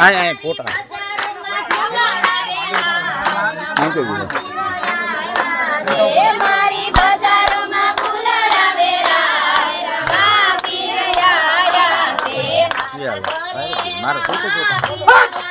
આ આ ફોટા. બજારોમાં ફૂલડા મારે ફોટો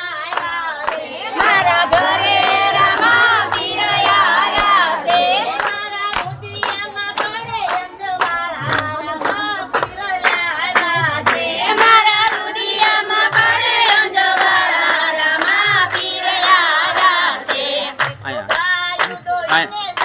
I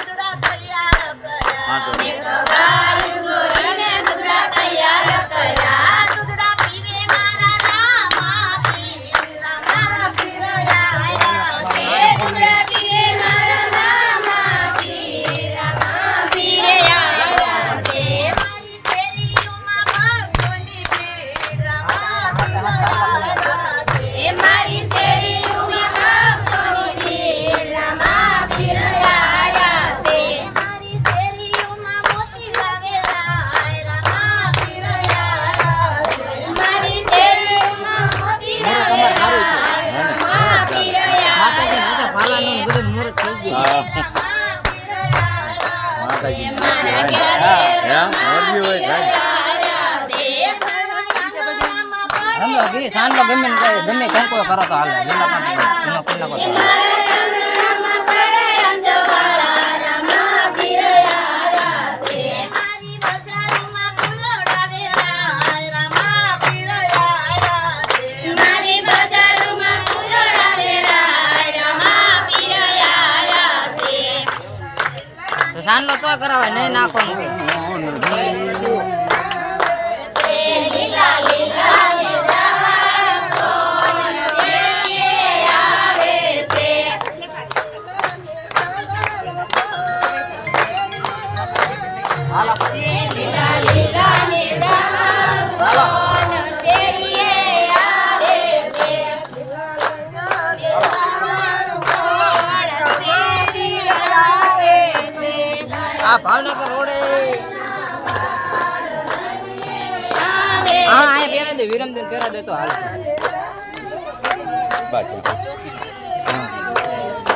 માતાજી મારા હા ઘરે. મોરબી હોય ભાઈ સાંજનો ગમે ગમે કંકો કરો તો હાલે. લીલા પાણી તો સાંજનો તો કરાવે નહીં નાખવાનું. અહીંયા પહેરા દે તો હાલ. બાકી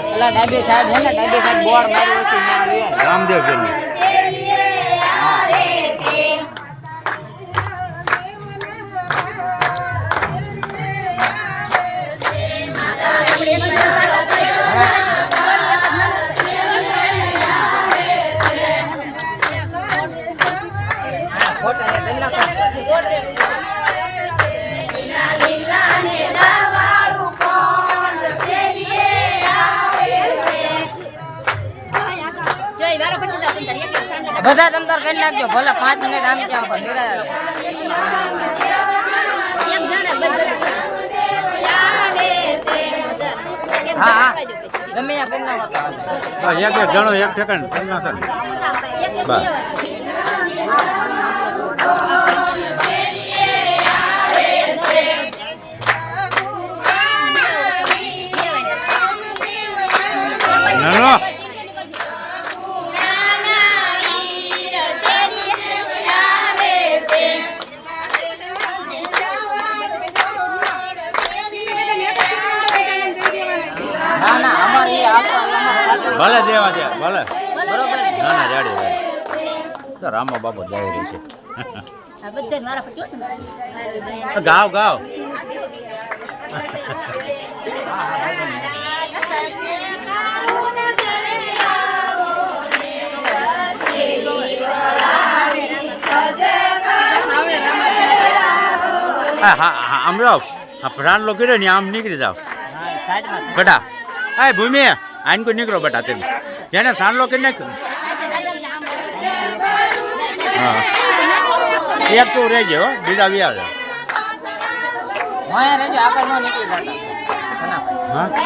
પેલા ડાબી સાઈડ છે ને ડાબી સાઈડ બોર્ડ માર્યું છે રામદેવ પેલી બધા તમ તાર કરી નાખજો. ભલે પાંચ મિનિટ આમ ત્યાં પણ નિરાશ. હા હા. ગમે ત્યાં કરી નાખો તો હાલે. બસ એક એક જણો એક ઠેકાણ. કરી નાખે બસ. ભલે દેવા દે ભલે. બરોબર. ને? ના ના જાડે તો રામા બાપો જાય રહી છે. ગાવ ગાવ. હા હા હા આમ જાઓ પ્રાણ લોકો આમ નીકળી જાઓ. હા, સાઈડમાં હા ભૂમિ. આઈને કોઈ નીકળો બેટા તેમ. જેને સાંડલો કરી નાખ્યો હા. એક તું રહેજે હો, બીજા વ્યા છે હું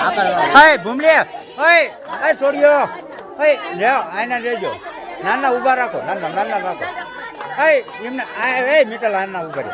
આગળ ન. ઓય છોડ્યો ઓય લ્યો આના રહેજો. નાના ઊભા રાખો, નાના નાના રાખો. એમને આ, એ મીટલ આના ઊભા રહે.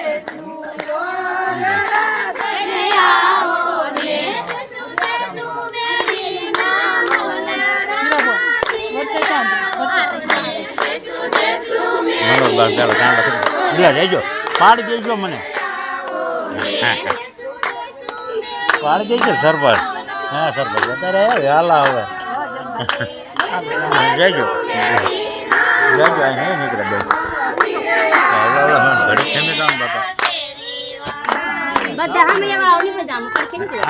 રહેજો પાડી દેજો મને. પાડી દેજો સરપંચ હા સરપંચ અત્યારે વહેલા હવે જજો જજો અહીં નહીં નીકળે બેન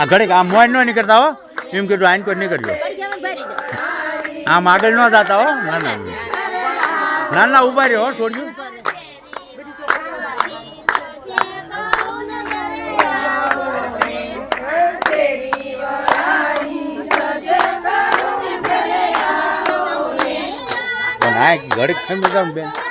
ઘડીક આમ મોજ ન નીકળતા હો એમ કીધું આઈન કોઈ નીકળજો. આમ આગળ ન જતા હો. ના ના ના. ના ઊભા રહ્યો છોડ્યું ખેમી જાવ ને બેન.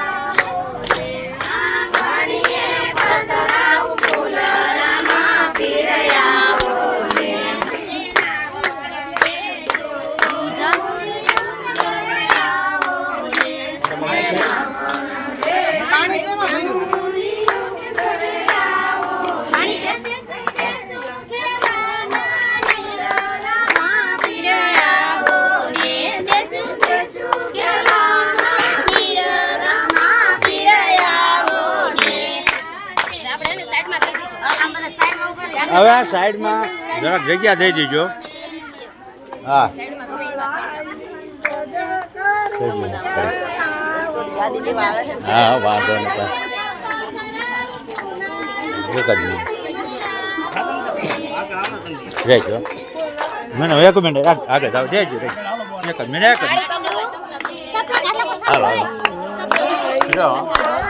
હવે આ સાઈડમાં જરાક જગ્યા દઈ દીજો. હા. થઈ છે હા હા, વાંધો નહીં એક જ મિનિટ. રહેજો. મને એક મિનિટ આગ- આગળ જાવ દેજો રહેજો. એક મિનિટ એક મિનિટ. હાલો હાલો.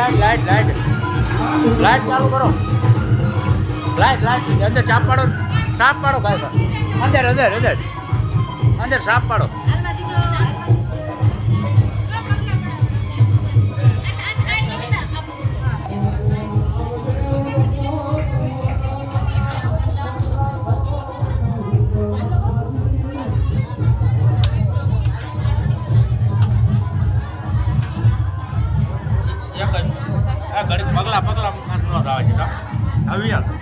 Light light light. લાઈટ ચાલુ કરો. Light light. અંદર ચાપ પાડો. સાફ પાડો, ભાઈ અંદર અંદર અંદર. અંદર સાફ પાડો. જ પગલા પગલા ન આવે છે આવી